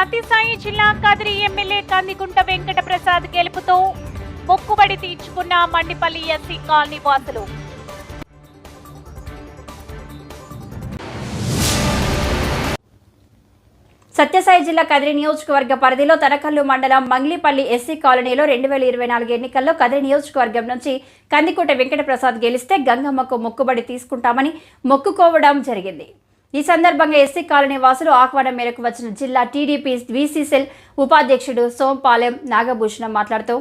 సతీసాయి జిల్లా కదిరి ఎమ్మెల్యే కందికుంట వెంకట ప్రసాద్ గెలుపుతో మొక్కుబడి తీర్చుకున్న మండిపల్లి ఎస్సీ కాలనీ వాసులు. సత్యసాయి జిల్లా కదిరి నియోజకవర్గ పరిధిలో తనకల్లు మండలం మంగ్లీపల్లి ఎస్సీ కాలనీలో రెండు వేల ఇరవై నాలుగు ఎన్నికల్లో కదిరి నియోజకవర్గం నుంచి కందికోట వెంకటప్రసాద్ గెలిస్తే గంగమ్మకు మొక్కుబడి తీసుకుంటామని మొక్కుకోవడం జరిగింది. ఈ సందర్భంగా ఎస్సీ కాలనీ వాసులు ఆహ్వానం మేరకు వచ్చిన జిల్లా టీడీపీ వీసీసెల్ ఉపాధ్యక్షుడు సోంపాలెం నాగభూషణం మాట్లాడుతూ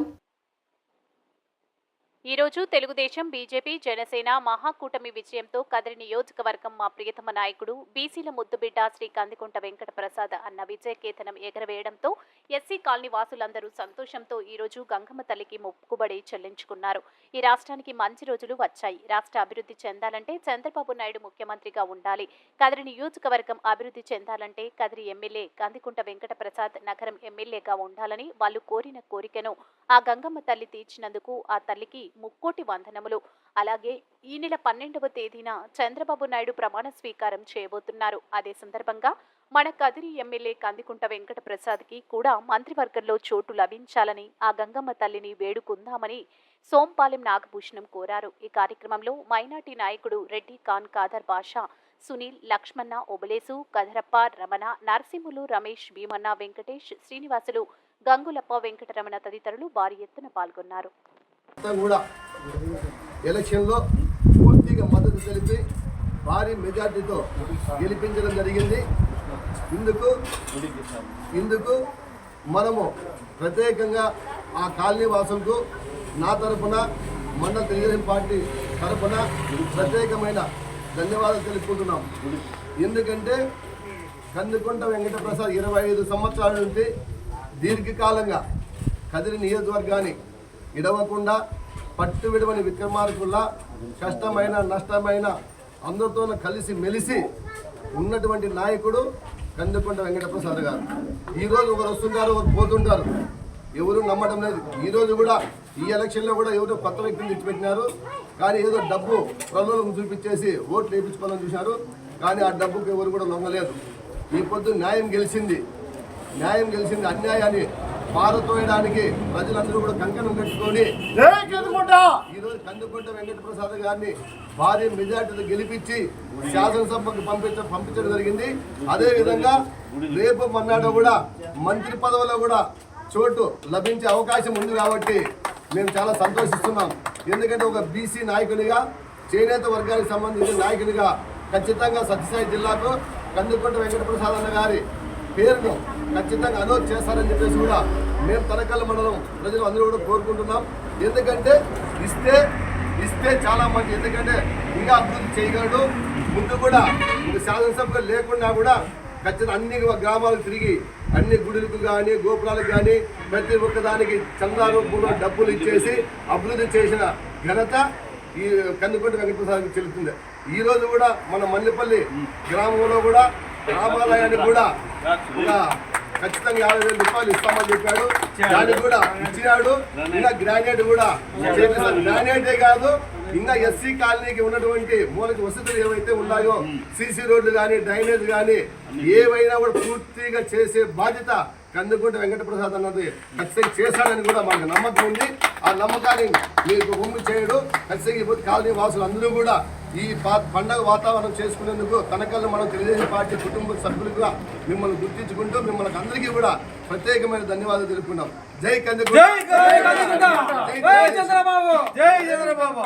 ఈ రోజు తెలుగుదేశం బీజేపీ జనసేన మహాకూటమి విజయంతో కదిరి నియోజకవర్గం మా ప్రియతమ నాయకుడు బీసీల ముద్దుబిడ్డ శ్రీ కందికుంట వెంకట ప్రసాద్ అన్న విజయకేతనం ఎగరవేయడంతో ఎస్సీ కాలనీ వాసులందరూ సంతోషంతో ఈ రోజు గంగమ్మ తల్లికి మొక్కుబడి చెల్లించుకున్నారు. ఈ రాష్ట్రానికి మంచి రోజులు వచ్చాయి. రాష్ట్ర అభివృద్ధి చెందాలంటే చంద్రబాబు నాయుడు ముఖ్యమంత్రిగా ఉండాలి. కదిరి నియోజకవర్గం అభివృద్ధి చెందాలంటే కదిరి ఎమ్మెల్యే కందికుంట వెంకట ప్రసాద్ నగరం ఎమ్మెల్యేగా ఉండాలని వాళ్ళు కోరిన కోరికను ఆ గంగమ్మ తల్లి తీర్చినందుకు ఆ తల్లికి ముక్కోటి వందనములు. అలాగే ఈ నెల పన్నెండవ తేదీన చంద్రబాబు నాయుడు ప్రమాణ స్వీకారం చేయబోతున్నారు. అదే సందర్భంగా మన కదిరి ఎమ్మెల్యే కందికుంట వెంకట ప్రసాద్కి కూడా మంత్రివర్గంలో చోటు లభించాలని ఆ గంగమ్మ తల్లిని వేడుకుందామని సోంపాలెం నాగభూషణం కోరారు. ఈ కార్యక్రమంలో మైనార్టీ నాయకుడు రెడ్డి ఖాన్ కాదర్ బాషా సునీల్ లక్ష్మణ ఒబలేసు కదరప్ప రమణ నరసింహులు రమేష్ భీమన్న వెంకటేష్ శ్రీనివాసులు గంగులప్ప వెంకటరమణ తదితరులు భారీ ఎత్తున పాల్గొన్నారు. కూడా ఎలక్షన్లో పూర్తిగా మద్దతు తెలిపి భారీ మెజార్టీతో గెలిపించడం జరిగింది. ఇందుకు ఇందుకు మనము ప్రత్యేకంగా ఆ కాలనీ వాసులకు నా తరపున మండల తెలుగుదేశం పార్టీ తరఫున ప్రత్యేకమైన ధన్యవాదాలు తెలుపుకుంటున్నాం. ఎందుకంటే కందుకుంట వెంకటప్రసాద్ ఇరవై ఐదు సంవత్సరాల నుండి దీర్ఘకాలంగా కదిరి నియోజకవర్గాన్ని ఇడవకుండా పట్టు విడవని విక్రమార్కుల్లా కష్టమైన నష్టమైన అందరితో కలిసి మెలిసి ఉన్నటువంటి నాయకుడు కందుకుంట వెంకటప్రసాద్ గారు. ఈరోజు ఒకరు వస్తుంటారు ఒకరు పోతుంటారు. ఎవరు నమ్మడం లేదు. ఈరోజు కూడా ఈ ఎలక్షన్లో కూడా ఎవరో కొత్త వ్యక్తిని తెచ్చిపెట్టినారు. కానీ ఏదో డబ్బు ప్రలోభం చూపించేసి ఓట్లు వేయించుకోవాలని చూశారు. కానీ ఆ డబ్బుకు ఎవరు కూడా లొంగలేదు. ఈ పొద్దు న్యాయం గెలిచింది. న్యాయం గెలిచింది అన్యాయాన్ని పారతోయడానికి ప్రజలందరూ కూడా కంకణం కట్టుకొని ఈరోజు కందుకుంట వెంకటప్రసాద్ గారిని భారీ మెజార్టీతో గెలిపించి శాసనసభకు పంపించ పంపించడం జరిగింది. అదే విధంగా రేపు మన్నాడు కూడా మంత్రి పదవిలో కూడా చోటు లభించే అవకాశం ఉంది కాబట్టి మేము చాలా సంతోషిస్తున్నాం. ఎందుకంటే ఒక బీసీ నాయకునిగా చేనేత వర్గానికి సంబంధించిన నాయకునిగా ఖచ్చితంగా సత్యసాయి జిల్లాకు కందుకుంట వెంకటప్రసాద్ అన్న గారి పేరును ఖచ్చితంగా అనౌన్స్ చేస్తారని చెప్పేసి కూడా మేము తనకల్ మండలం ప్రజలు అందరూ కూడా కోరుకుంటున్నాం. ఎందుకంటే ఇస్తే ఇస్తే చాలా మంది ఎందుకంటే ఇంకా అభివృద్ధి చేయగలడు. ముందు కూడా ఇంక లేకుండా కూడా ఖచ్చితంగా అన్ని గ్రామాలకు తిరిగి అన్ని గుడులకు కానీ గోపురాలకు కానీ ప్రతి ఒక్క దానికి చందా రూపంలో డబ్బులు ఇచ్చేసి అభివృద్ధి చేసిన ఘనత ఈ కందుకుంట వెంకటప్రసాద్కి చెల్లుతుంది. ఈరోజు కూడా మన మల్లెపల్లి గ్రామంలో కూడా రామాలయానికి కూడా ఖచ్చితంగా యాభై వేల రూపాయలు ఇస్తామని చెప్పాడు. దానికి కూడా ఇచ్చినాడు. ఇంకా గ్రానైట్ కూడా గ్రానైటే కాదు ఇంకా ఎస్సీ కాలనీకి ఉన్నటువంటి మూలక వసతులు ఏవైతే ఉన్నాయో సీసీ రోడ్లు కానీ డ్రైనేజ్ కానీ ఏవైనా కూడా పూర్తిగా చేసే బాధ్యత కందుకుంట వెంకటప్రసాద్ అన్నది ఖచ్చితంగా చేశాడని కూడా మాకు నమ్మకం ఉంది. ఆ నమ్మకాన్ని మీకు ఉమ్మి చేయడు. ఖచ్చితంగా కాలనీ వాసులు అందరూ కూడా ఈ పండగ వాతావరణం చేసుకునేందుకు తనకల్లా మనం తెలుగుదేశం పార్టీ కుటుంబ సభ్యులుగా మిమ్మల్ని గుర్తించుకుంటూ మిమ్మల్ని అందరికీ కూడా ప్రత్యేకమైన ధన్యవాదాలు తెలుపుకున్నాం జై కందుకుంట జై చంద్రబాబు జై చంద్రబాబు